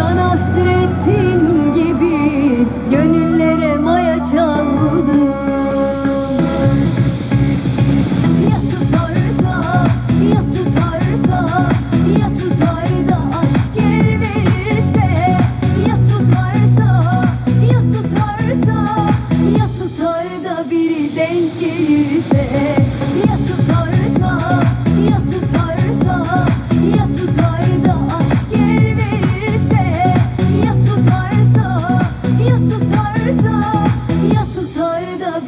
Yo no sé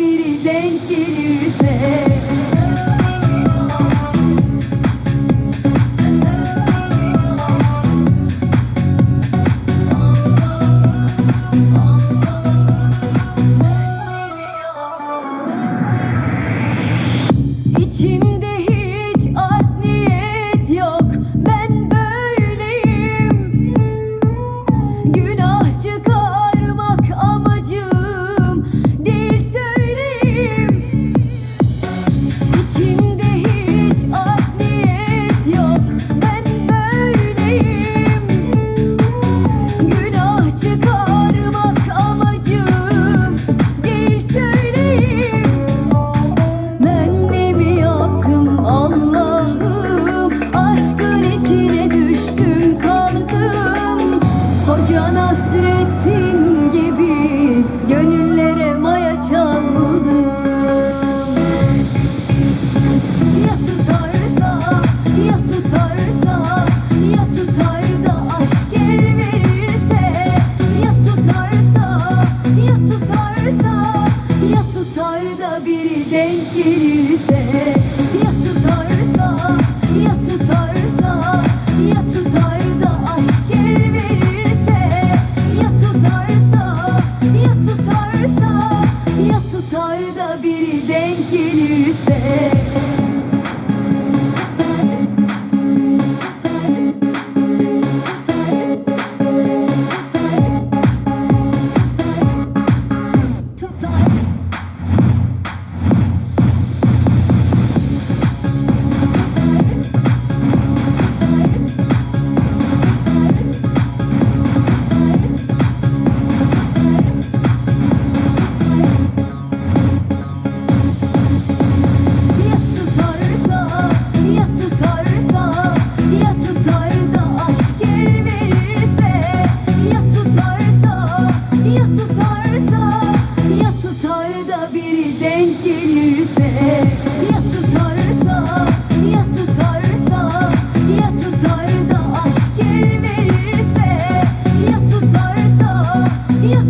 biri denk geliyor. tutarsa Ya tutar da biri denk Ya tutarsa Ya tutarsa Ya tutar aşk el Ya tutarsa Ya tutarsa Ya tutar biri denk tutarsa Ya tutar da biri denk gelirse. Ya tutarsa Ya tutarsa Ya tutar da aşk el verirse Ya tutarsa Ya